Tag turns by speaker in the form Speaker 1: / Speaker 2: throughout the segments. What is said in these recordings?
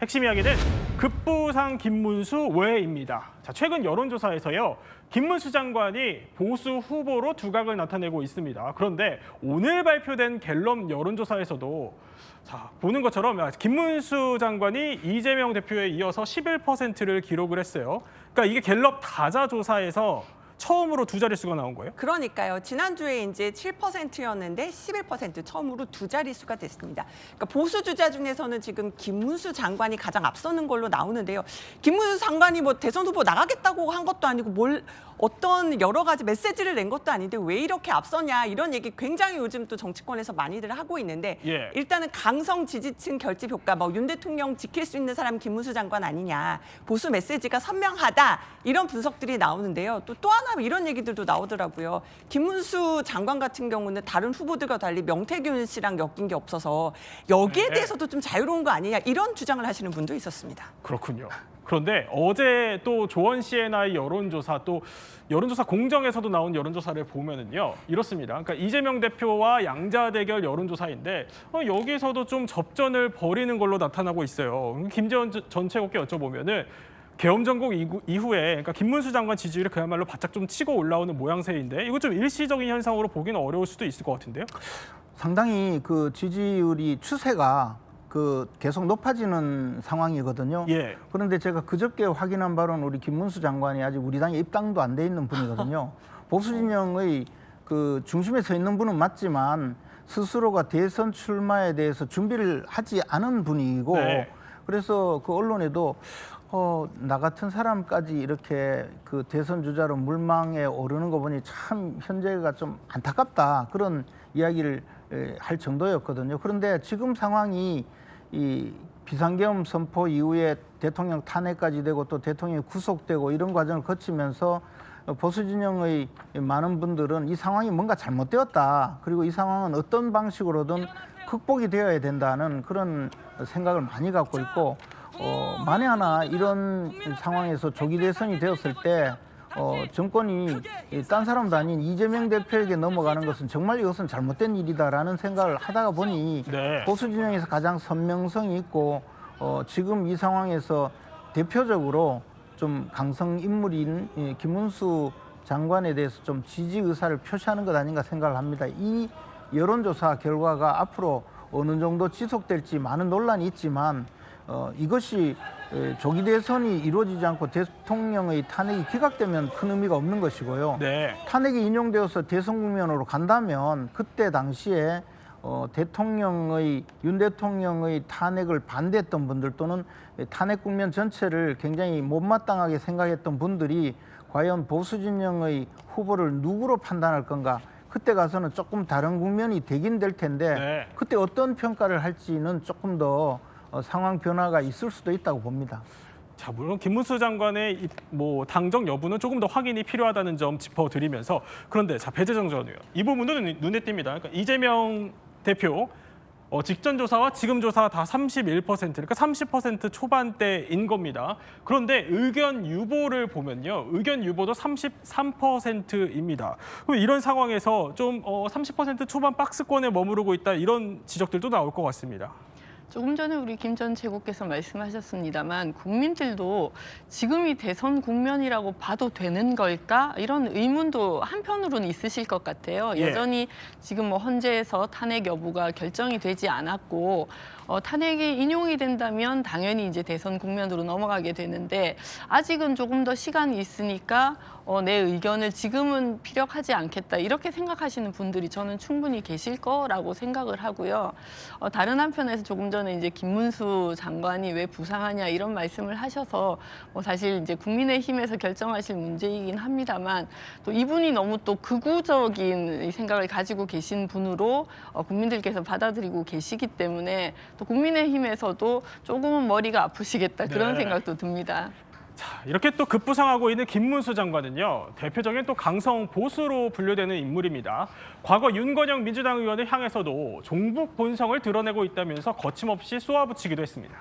Speaker 1: 핵심 이야기는 급부상 김문수 외입니다. 자, 최근 여론조사에서요. 김문수 장관이 보수 후보로 두각을 나타내고 있습니다. 그런데 오늘 발표된 갤럽 여론조사에서도 자, 보는 것처럼 아, 김문수 장관이 이재명 대표에 이어서 11%를 기록을 했어요. 그러니까 이게 갤럽 다자 조사에서 처음으로 두 자릿수가 나온 거예요.
Speaker 2: 그러니까요. 지난주에 이제 7%였는데 11% 처음으로 두 자릿수가 됐습니다. 그러니까 보수 주자 중에서는 지금 김문수 장관이 가장 앞서는 걸로 나오는데요. 김문수 장관이 뭐 대선 후보 나가겠다고 한 것도 아니고 뭘 어떤 여러 가지 메시지를 낸 것도 아닌데 왜 이렇게 앞서냐 이런 얘기 굉장히 요즘 또 정치권에서 많이들 하고 있는데
Speaker 1: 예.
Speaker 2: 일단은 강성 지지층 결집 효과 뭐 윤 대통령 지킬 수 있는 사람 김문수 장관 아니냐 보수 메시지가 선명하다 이런 분석들이 나오는데요 또 또 하나 이런 얘기들도 나오더라고요 김문수 장관 같은 경우는 다른 후보들과 달리 명태균 씨랑 엮인 게 없어서 여기에
Speaker 1: 네.
Speaker 2: 대해서도 좀 자유로운 거 아니냐 이런 주장을 하시는 분도 있었습니다.
Speaker 1: 그렇군요. 그런데 어제 또 조원 CNI 여론조사 또 여론조사 공정에서도 나온 여론조사를 보면은요 이렇습니다. 그러니까 이재명 대표와 양자 대결 여론조사인데 어, 여기서도 좀 접전을 벌이는 걸로 나타나고 있어요. 김재원 전 최고께 여쭤보면은 계엄 전국 이후- 이후에 그러니까 김문수 장관 지지율이 그야말로 바짝 좀 치고 올라오는 모양새인데 이거 좀 일시적인 현상으로 보기는 어려울 수도 있을 것 같은데요.
Speaker 3: 상당히 그 지지율이 추세가 그 계속 높아지는 상황이거든요.
Speaker 1: 예.
Speaker 3: 그런데 제가 그저께 확인한 바로는 우리 김문수 장관이 아직 우리 당에 입당도 안 돼 있는 분이거든요. 보수 진영의 그 중심에 서 있는 분은 맞지만 스스로가 대선 출마에 대해서 준비를 하지 않은 분이고
Speaker 1: 네.
Speaker 3: 그래서 그 언론에도 어, 나 같은 사람까지 이렇게 그 대선 주자로 물망에 오르는 거 보니 참 현재가 좀 안타깝다 그런 이야기를 에, 할 정도였거든요. 그런데 지금 상황이 이 비상계엄 선포 이후에 대통령 탄핵까지 되고 또 대통령이 구속되고 이런 과정을 거치면서 보수 진영의 많은 분들은 이 상황이 뭔가 잘못되었다. 그리고 이 상황은 어떤 방식으로든 극복이 되어야 된다는 그런 생각을 많이 갖고 있고 어, 만에 하나 이런 상황에서 조기 대선이 되었을 때 어, 정권이 이딴 사람도 아닌 이재명 대표에게 넘어가는 것은 정말 이것은 잘못된 일이다라는 생각을 하다가 보니
Speaker 1: 네.
Speaker 3: 보수 진영에서 가장 선명성이 있고 어, 지금 이 상황에서 대표적으로 좀 강성 인물인 이 김문수 장관에 대해서 좀 지지 의사를 표시하는 것 아닌가 생각을 합니다. 이 여론조사 결과가 앞으로 어느 정도 지속될지 많은 논란이 있지만 어, 이것이 에, 조기 대선이 이루어지지 않고 대통령의 탄핵이 기각되면 큰 의미가 없는 것이고요.
Speaker 1: 네.
Speaker 3: 탄핵이 인용되어서 대선 국면으로 간다면 그때 당시에 어, 대통령의 윤 대통령의 탄핵을 반대했던 분들 또는 탄핵 국면 전체를 굉장히 못마땅하게 생각했던 분들이 과연 보수 진영의 후보를 누구로 판단할 건가? 그때 가서는 조금 다른 국면이 되긴 될 텐데
Speaker 1: 네.
Speaker 3: 그때 어떤 평가를 할지는 조금 더 어, 상황 변화가 있을 수도 있다고 봅니다.
Speaker 1: 자, 물론 김문수 장관의 이- 뭐 당정 여부는 조금 더 확인이 필요하다는 점 짚어드리면서 그런데 자 배재정 전 의원 이 부분은 눈- 눈에 띕니다. 그러니까 이재명 대표 어, 직전 조사와 지금 조사 다 31% 그러니까 30% 초반대인 겁니다. 그런데 의견 유보를 보면요, 의견 유보도 33%입니다. 그럼 이런 상황에서 좀 어, 30% 초반 박스권에 머무르고 있다 이런 지적들도 나올 것 같습니다.
Speaker 4: 조금 전에 우리 김 전 최고께서 말씀하셨습니다만 국민들도 지금이 대선 국면이라고 봐도 되는 걸까 이런 의문도 한편으로는 있으실 것 같아요.
Speaker 1: 예.
Speaker 4: 여전히 지금 뭐 헌재에서 탄핵 여부가 결정이 되지 않았고 어, 탄핵이 인용이 된다면 당연히 이제 대선 국면으로 넘어가게 되는데 아직은 조금 더 시간이 있으니까 어, 내 의견을 지금은 피력하지 않겠다 이렇게 생각하시는 분들이 저는 충분히 계실 거라고 생각을 하고요. 어, 다른 한편에서 조금 전에 이제 김문수 장관이 왜 부상하냐 이런 말씀을 하셔서 뭐 사실 이제 국민의힘에서 결정하실 문제이긴 합니다만 또 이분이 너무 또 극우적인 이 생각을 가지고 계신 분으로 어, 국민들께서 받아들이고 계시기 때문에 또 국민의힘에서도 조금은 머리가 아프시겠다 그런
Speaker 1: 네.
Speaker 4: 생각도 듭니다.
Speaker 1: 자, 이렇게 또 급부상하고 있는 김문수 장관은요. 대표적인 또 강성 보수로 분류되는 인물입니다. 과거 윤건영 민주당 의원을 향해서도 종북 본성을 드러내고 있다면서 거침없이 쏘아붙이기도 했습니다.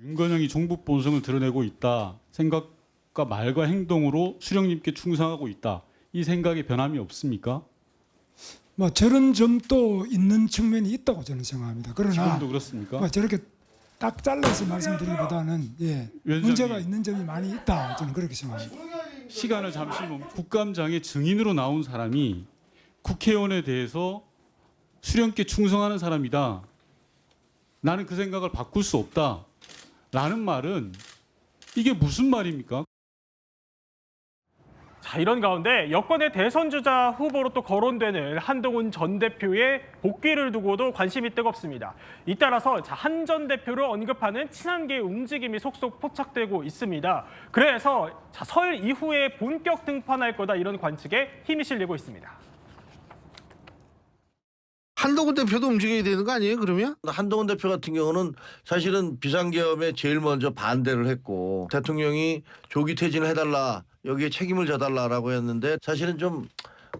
Speaker 5: 윤건영이 종북 본성을 드러내고 있다. 생각과 말과 행동으로 수령님께 충성하고 있다. 이 생각에 변함이 없습니까?
Speaker 6: 뭐 저런 점도 있는 측면이 있다고 저는 생각합니다. 그러나
Speaker 5: 지금도 그렇습니까?
Speaker 6: 뭐 저렇게 딱 잘라서 말씀드리기보다는 예. 문제가 있는 점이 많이 있다 저는 그렇게 생각합니다.
Speaker 5: 시간을 잠시 멈 국감장에 증인으로 나온 사람이 국회의원에 대해서 수령께 충성하는 사람이다. 나는 그 생각을 바꿀 수 없다. 라는 말은 이게 무슨 말입니까?
Speaker 1: 자, 이런 가운데 여권의 대선 주자 후보로 또 거론되는 한동훈 전 대표의 복귀를 두고도 관심이 뜨겁습니다. 잇따라서 한 전 대표를 언급하는 친한계 움직임이 속속 포착되고 있습니다. 그래서 자, 설 이후에 본격 등판할 거다 이런 관측에 힘이 실리고 있습니다.
Speaker 7: 한동훈 대표도 움직여야 되는 거 아니에요? 그러면 한동훈 대표 같은 경우는 사실은 비상계엄에 제일 먼저 반대를 했고 대통령이 조기 퇴진을 해달라 여기에 책임을 져달라라고 했는데 사실은 좀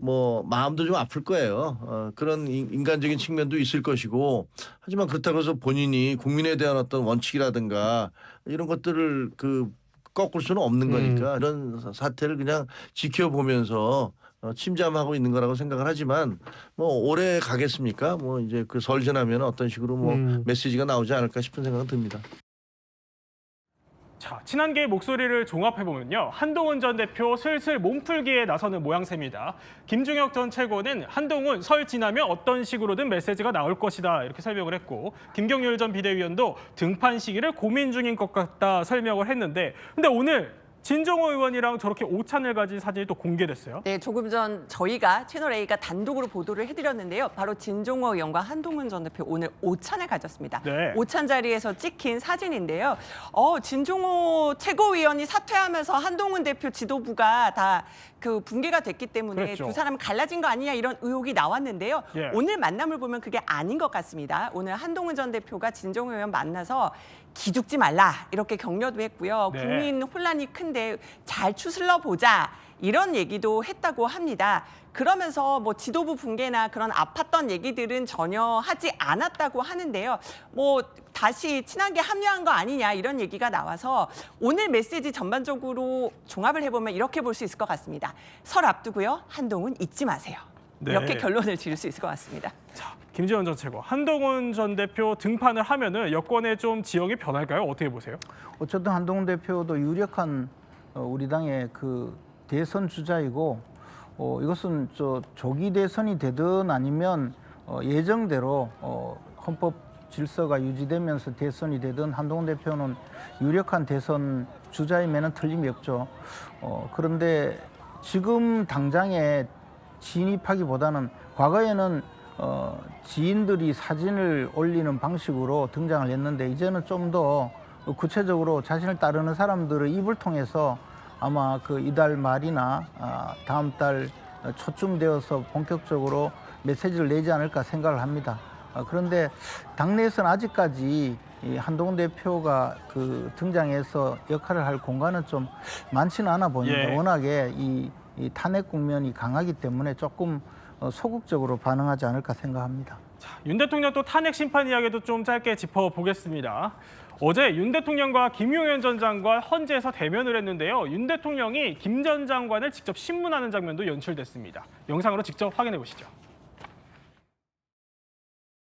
Speaker 7: 뭐 마음도 좀 아플 거예요. 어, 그런 인- 인간적인 측면도 있을 것이고 하지만 그렇다고 해서 본인이 국민에 대한 어떤 원칙이라든가 이런 것들을 그 꺾을 수는 없는 거니까 이런 사- 사태를 그냥 지켜보면서 어, 침잠하고 있는 거라고 생각을 하지만 뭐 오래 가겠습니까? 뭐 이제 그 설 지나면 어떤 식으로 뭐 메시지가 나오지 않을까 싶은 생각은 듭니다.
Speaker 1: 자, 친한계의 목소리를 종합해 보면요. 한동훈 전 대표 슬슬 몸풀기에 나서는 모양새입니다. 김중혁 전 최고는 한동훈 설 지나면 어떤 식으로든 메시지가 나올 것이다 이렇게 설명을 했고 김경률 전 비대위원도 등판 시기를 고민 중인 것 같다 설명을 했는데 근데 오늘 진정호 의원이랑 저렇게 오찬을 가진 사진이 또 공개됐어요.
Speaker 2: 네, 조금 전 저희가 채널 A가 단독으로 보도를 해드렸는데요. 바로 진종호 의원과 한동훈 전 대표 오늘 오찬을 가졌습니다.
Speaker 1: 네.
Speaker 2: 오찬 자리에서 찍힌 사진인데요. 어, 진종호 최고위원이 사퇴하면서 한동훈 대표 지도부가 다 그 붕괴가 됐기 때문에
Speaker 1: 그랬죠.
Speaker 2: 두 사람 갈라진 거 아니냐 이런 의혹이 나왔는데요.
Speaker 1: 예.
Speaker 2: 오늘 만남을 보면 그게 아닌 것 같습니다. 오늘 한동훈 전 대표가 진종호 의원 만나서 기죽지 말라 이렇게 격려도 했고요.
Speaker 1: 네.
Speaker 2: 국민 혼란이 큰데 잘 추슬러 보자 이런 얘기도 했다고 합니다. 그러면서 뭐 지도부 붕괴나 그런 아팠던 얘기들은 전혀 하지 않았다고 하는데요. 뭐 다시 친하게 합류한 거 아니냐 이런 얘기가 나와서 오늘 메시지 전반적으로 종합을 해보면 이렇게 볼 수 있을 것 같습니다. 설 앞두고요. 한동훈 잊지 마세요.
Speaker 1: 네.
Speaker 2: 이렇게 결론을 지을 수 있을 것 같습니다.
Speaker 1: 자, 김지원 전 최고, 한동훈 전 대표 등판을 하면은 여권의 좀 지형이 변할까요? 어떻게 보세요?
Speaker 3: 어쨌든 한동훈 대표도 유력한 어, 우리 당의 그 대선 주자이고 어, 이것은 저 조기 대선이 되든 아니면 어, 예정대로 어, 헌법 질서가 유지되면서 대선이 되든 한동훈 대표는 유력한 대선 주자임에는 틀림이 없죠. 어, 그런데 지금 당장에 진입하기보다는 과거에는 어, 지인들이 사진을 올리는 방식으로 등장을 했는데 이제는 좀 더 구체적으로 자신을 따르는 사람들의 입을 통해서 아마 그 이달 말이나 아, 다음 달 초쯤 되어서 본격적으로 메시지를 내지 않을까 생각을 합니다. 아, 그런데 당내에서는 아직까지 이 한동훈 대표가 그 등장해서 역할을 할 공간은 좀 많지는 않아 보입니다.
Speaker 1: 예.
Speaker 3: 워낙에 이, 이 탄핵 국면이 강하기 때문에 조금 어, 소극적으로 반응하지 않을까 생각합니다.
Speaker 1: 윤 대통령 또 탄핵 심판 이야기도 좀 짧게 짚어보겠습니다. 어제 윤 대통령과 김용현 전 장관 헌재에서 대면을 했는데요. 윤 대통령이 김 전 장관을 직접 신문하는 장면도 연출됐습니다. 영상으로 직접 확인해 보시죠.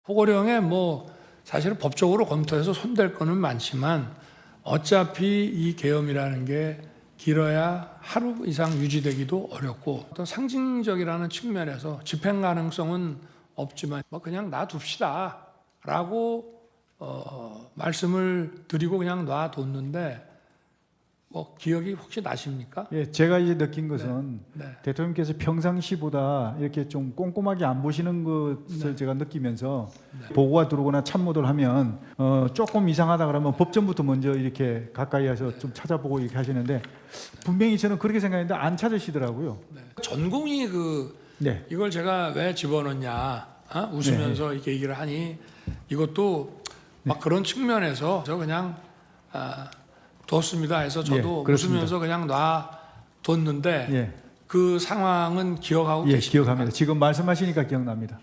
Speaker 6: 포고령에 뭐 사실은 법적으로 검토해서 손댈 거는 많지만 어차피 이 계엄이라는 게 길어야 하루 이상 유지되기도 어렵고 또 상징적이라는 측면에서 집행 가능성은 없지만 뭐 그냥 놔둡시다 라고 어, 말씀을 드리고 그냥 놔뒀는데 뭐 기억이 혹시 나십니까?
Speaker 8: 예, 제가 이제 느낀 것은
Speaker 6: 네.
Speaker 8: 대통령께서 평상시보다 이렇게 좀 꼼꼼하게 안 보시는 것을 제가 느끼면서 보고가 들어오거나 참모들 하면 어, 조금 이상하다 그러면 법전부터 먼저 이렇게 가까이 해서 좀 찾아보고 이렇게 하시는데 분명히 저는 그렇게 생각했는데 안 찾으시더라고요.
Speaker 6: 전공이 그
Speaker 8: 네.
Speaker 6: 이걸 제가 왜 집어넣냐 어? 웃으면서 이렇게 얘기를 하니 이것도 막 그런 측면에서 저 그냥 아, 뒀습니다 해서 저도
Speaker 8: 예, 그렇습니다.
Speaker 6: 웃으면서 그냥 놔뒀는데
Speaker 8: 예,
Speaker 6: 그 상황은 기억하고
Speaker 8: 예,
Speaker 6: 계십니까?
Speaker 8: 기억합니다. 지금 말씀하시니까 기억납니다.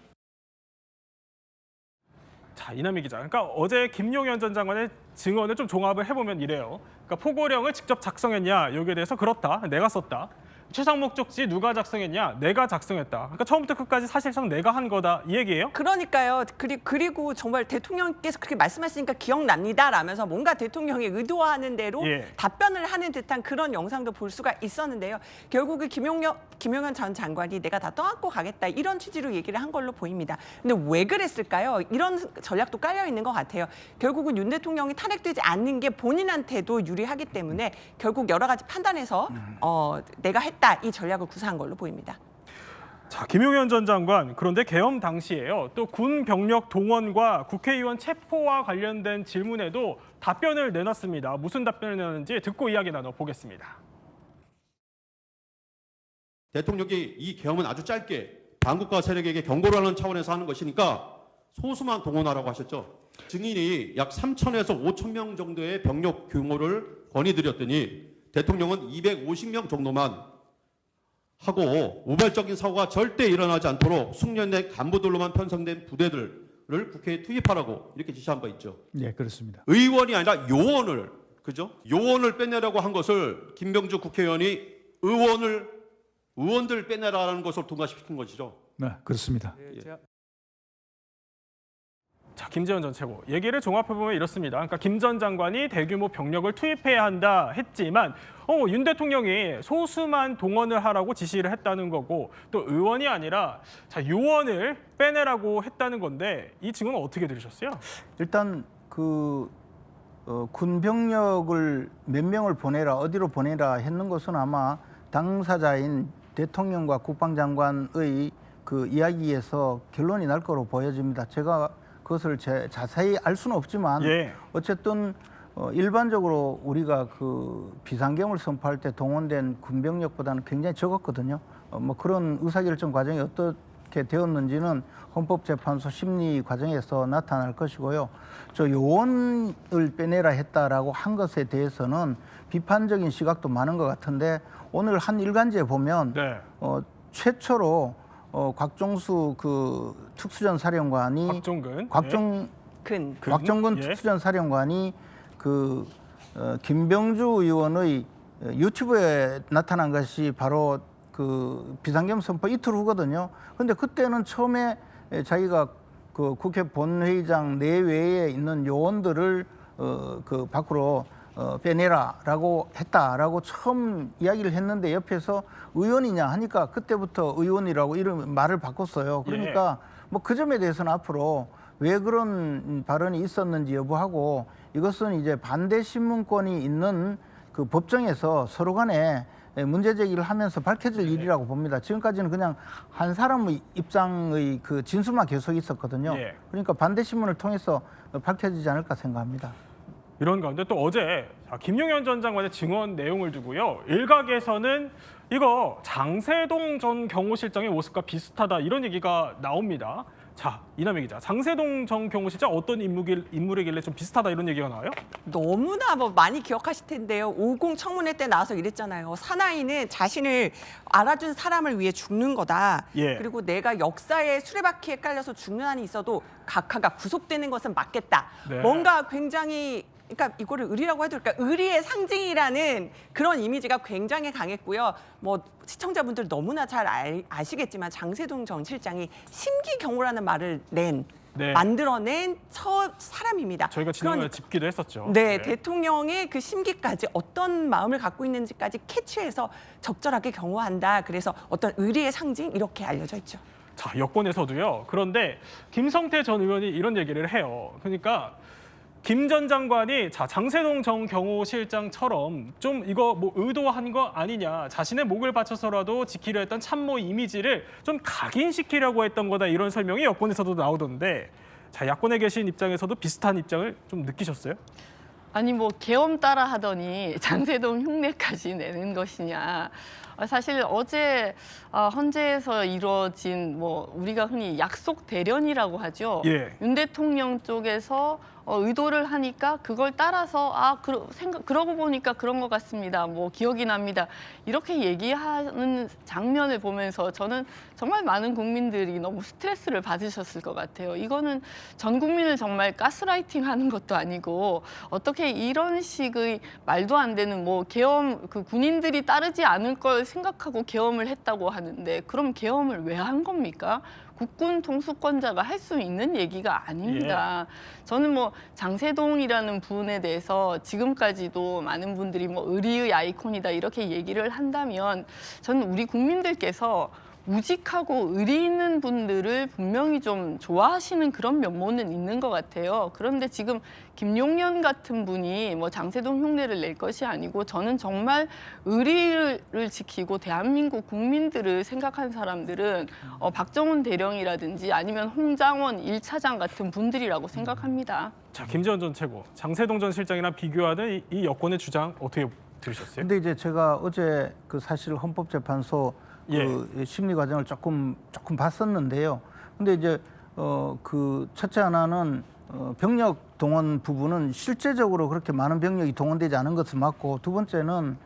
Speaker 1: 자, 이남희 기자. 그러니까 어제 김용현 전 장관의 증언을 좀 종합을 해보면 이래요. 그러니까 포고령을 직접 작성했냐 여기에 대해서 그렇다. 내가 썼다. 최상 목적지 누가 작성했냐? 내가 작성했다. 그러니까 처음부터 끝까지 사실상 내가 한 거다 이 얘기예요?
Speaker 2: 그러니까요. 그리, 그리고 정말 대통령께서 그렇게 말씀하시니까 기억납니다. 라면서 뭔가 대통령이 의도하는 대로
Speaker 1: 예.
Speaker 2: 답변을 하는 듯한 그런 영상도 볼 수가 있었는데요. 결국은 김용현, 김용현 전 장관이 내가 다 떠안고 가겠다 이런 취지로 얘기를 한 걸로 보입니다. 근데 왜 그랬을까요? 이런 전략도 깔려 있는 것 같아요. 결국은 윤 대통령이 탄핵되지 않는 게 본인한테도 유리하기 때문에 결국 여러 가지 판단해서 어, 내가 했다 이 전략을 구사한 걸로 보입니다.
Speaker 1: 자, 김용현 전 장관 그런데 계엄 당시에요. 또 군 병력 동원과 국회의원 체포와 관련된 질문에도 답변을 내놨습니다. 무슨 답변을 내놨는지 듣고 이야기 나눠 보겠습니다.
Speaker 9: 대통령이 이 계엄은 아주 짧게 반국가 세력에게 경고를 하는 차원에서 하는 것이니까 소수만 동원하라고 하셨죠. 증인이 약 3천에서 5천 명 정도의 병력 규모를 건의드렸더니 대통령은 250명 정도만 하고 우발적인 사고가 절대 일어나지 않도록 숙련된 간부들로만 편성된 부대들을 국회에 투입하라고 이렇게 지시한 바 있죠.
Speaker 8: 네, 그렇습니다.
Speaker 9: 의원이 아니라 요원을 그죠? 요원을 빼내라고 한 것을 김병주 국회의원이 의원을 의원들 빼내라는 것을 통과시킨 것이죠.
Speaker 8: 네, 그렇습니다.
Speaker 1: 자, 김재원 전 최고 얘기를 종합해 보면 이렇습니다. 그러니까 김 전 장관이 대규모 병력을 투입해야 한다 했지만 어, 윤 대통령이 소수만 동원을 하라고 지시를 했다는 거고 또 의원이 아니라 자, 요원을 빼내라고 했다는 건데 이 증언은 어떻게 들으셨어요?
Speaker 3: 일단 그 어, 군병력을 몇 명을 보내라 어디로 보내라 했는 것은 아마 당사자인 대통령과 국방장관의 그 이야기에서 결론이 날 거로 보여집니다. 제가 그것을 제, 자세히 알 수는 없지만
Speaker 1: 예.
Speaker 3: 어쨌든 어, 일반적으로 우리가 그 비상경을 선포할 때 동원된 군병력보다는 굉장히 적었거든요. 어, 뭐 그런 의사결정 과정이 어떻게 되었는지는 헌법재판소 심리 과정에서 나타날 것이고요. 저 요원을 빼내라 했다라고 한 것에 대해서는 비판적인 시각도 많은 것 같은데 오늘 한 일간지에 보면
Speaker 1: 네.
Speaker 3: 어, 최초로 어, 곽종수 그 특수전 사령관이
Speaker 1: 박종근.
Speaker 3: 곽종
Speaker 2: 근
Speaker 1: 근?
Speaker 3: 곽정근
Speaker 1: 예.
Speaker 3: 특수전 사령관이 그 어, 김병주 의원의 어, 유튜브에 나타난 것이 바로 그 비상겸 선포 이틀 후거든요. 근데 그때는 처음에 에, 자기가 그 국회 본회의장 내외에 있는 요원들을 어, 그 밖으로 어, 빼내라라고 했다라고 처음 이야기를 했는데 옆에서 의원이냐 하니까 그때부터 의원이라고 이름 말을 바꿨어요. 그러니까 뭐그 점에 대해서는 앞으로 왜 그런 발언이 있었는지 여부하고 이것은 이제 반대 신문권이 있는 그 법정에서 서로 간에 문제 제기를 하면서 밝혀질 일이라고 봅니다. 지금까지는 그냥 한 사람의 입장의 그 진술만 계속 있었거든요.
Speaker 1: 예.
Speaker 3: 그러니까 반대 신문을 통해서 밝혀지지 않을까 생각합니다.
Speaker 1: 이런 가운데 또 어제 자, 김용현 전 장관의 증언 내용을 두고요. 일각에서는 이거 장세동 전 경호실장의 모습과 비슷하다 이런 얘기가 나옵니다. 자, 이남희 기자, 장세동 전 경호실장 어떤 인물길, 인물이길래 좀 비슷하다 이런 얘기가 나와요?
Speaker 2: 너무나 뭐 많이 기억하실 텐데요. 50 청문회 때 나와서 이랬잖아요. 사나이는 자신을 알아준 사람을 위해 죽는 거다.
Speaker 1: 예.
Speaker 2: 그리고 내가 역사의 수레바퀴에 깔려서 죽는 한이 있어도 각하가 구속되는 것은 맞겠다.
Speaker 1: 네.
Speaker 2: 뭔가 굉장히 그러니까 이거를 의리라고 해도 그러니까 의리의 상징이라는 그런 이미지가 굉장히 강했고요. 뭐 시청자분들 너무나 잘 알- 아시겠지만 장세동 전 실장이 심기경호라는 말을 낸
Speaker 1: 네.
Speaker 2: 만들어낸 첫 사람입니다.
Speaker 1: 저희가 지난번에
Speaker 2: 그러니까
Speaker 1: 짚기도 했었죠.
Speaker 2: 네, 대통령의 그 심기까지 어떤 마음을 갖고 있는지까지 캐치해서 적절하게 경호한다. 그래서 어떤 의리의 상징 이렇게 알려져 있죠.
Speaker 1: 자, 여권에서도요. 그런데 김성태 전 의원이 이런 얘기를 해요. 그러니까 김 전 장관이 자 장세동 전 경호실장처럼 좀 이거 뭐 의도한 거 아니냐 자신의 목을 바쳐서라도 지키려 했던 참모 이미지를 좀 각인시키려고 했던 거다 이런 설명이 여권에서도 나오던데 자 야권에 계신 입장에서도 비슷한 입장을 좀 느끼셨어요?
Speaker 4: 아니 뭐 계엄 따라 하더니 장세동 흉내까지 내는 것이냐. 아, 사실 어제 아, 헌재에서 이루어진 뭐 우리가 흔히 약속 대련이라고 하죠.
Speaker 1: 예.
Speaker 4: 윤 대통령 쪽에서 어, 의도를 하니까 그걸 따라서 아 그러, 생각 그러고 보니까 그런 것 같습니다. 뭐 기억이 납니다. 이렇게 얘기하는 장면을 보면서 저는 정말 많은 국민들이 너무 스트레스를 받으셨을 것 같아요. 이거는 전 국민을 정말 가스라이팅 하는 것도 아니고 어떻게 이런 식의 말도 안 되는 뭐 계엄 그 군인들이 따르지 않을 걸 생각하고 계엄을 했다고 하는데 그럼 계엄을 왜 한 겁니까? 국군 통수권자가 할 수 있는 얘기가 아닙니다. 저는 뭐 장세동이라는 분에 대해서 지금까지도 많은 분들이 뭐 의리의 아이콘이다 이렇게 얘기를 한다면 저는 우리 국민들께서 우직하고 의리 있는 분들을 분명히 좀 좋아하시는 그런 면모는 있는 것 같아요. 그런데 지금 김용년 같은 분이 뭐 장세동 흉내를 낼 것이 아니고 저는 정말 의리를 지키고 대한민국 국민들을 생각한 사람들은 어, 박정훈 대령이라든지 아니면 홍장원 일차장 같은 분들이라고 생각합니다.
Speaker 1: 자, 김재원 전 최고, 장세동 전 실장이랑 비교하는 이, 이 여권의 주장 어떻게 들으셨어요?
Speaker 3: 근데 이제 제가 어제 그 사실 헌법재판소
Speaker 1: 예.
Speaker 3: 그 심리 과정을 조금 조금 봤었는데요. 근데 이제 어 그 첫째 하나는 어 병력 동원 부분은 실제적으로 그렇게 많은 병력이 동원되지 않은 것은 맞고 두 번째는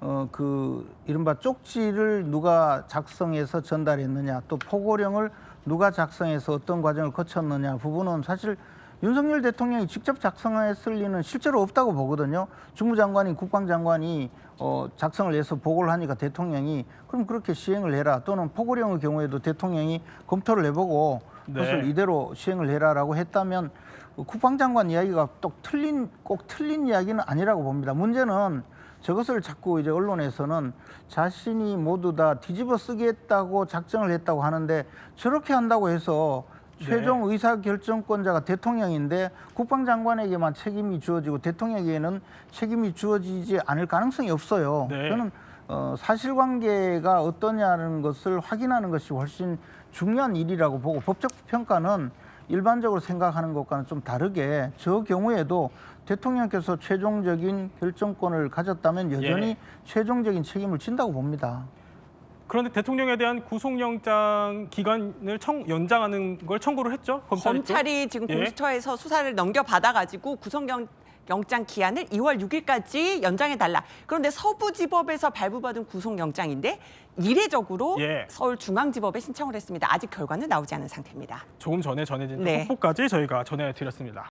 Speaker 3: 어 그 이른바 쪽지를 누가 작성해서 전달했느냐 또 포고령을 누가 작성해서 어떤 과정을 거쳤느냐 부분은 사실 윤석열 대통령이 직접 작성했을 리는 실제로 없다고 보거든요. 주무장관이 국방장관이 어, 작성을 해서 보고를 하니까 대통령이 그럼 그렇게 시행을 해라 또는 포고령의 경우에도 대통령이 검토를 해보고
Speaker 1: 네.
Speaker 3: 그것을 이대로 시행을 해라라고 했다면 국방장관 이야기가 또 틀린 꼭 틀린 이야기는 아니라고 봅니다. 문제는 저것을 자꾸 이제 언론에서는 자신이 모두 다 뒤집어 쓰겠다고 작정을 했다고 하는데 저렇게 한다고 해서
Speaker 1: 네.
Speaker 3: 최종 의사 결정권자가 대통령인데 국방장관에게만 책임이 주어지고 대통령에게는 책임이 주어지지 않을 가능성이 없어요.
Speaker 1: 네.
Speaker 3: 저는 어, 사실관계가 어떠냐는 것을 확인하는 것이 훨씬 중요한 일이라고 보고 법적 평가는 일반적으로 생각하는 것과는 좀 다르게 저 경우에도 대통령께서 최종적인 결정권을 가졌다면 여전히
Speaker 1: 예.
Speaker 3: 최종적인 책임을 진다고 봅니다.
Speaker 1: 그런데 대통령에 대한 구속영장 기간을 청, 연장하는 걸 청구를 했죠?
Speaker 2: 검찰이, 지금
Speaker 1: 예.
Speaker 2: 공수처에서 수사를 넘겨받아가지고 구속영 영장 기한을 2월 6일까지 연장해 달라. 그런데 서부지법에서 발부받은 구속영장인데 이례적으로
Speaker 1: 예.
Speaker 2: 서울중앙지법에 신청을 했습니다. 아직 결과는 나오지 않은 상태입니다.
Speaker 1: 조금 전에 전해진
Speaker 2: 네.
Speaker 1: 속보까지 저희가 전해드렸습니다.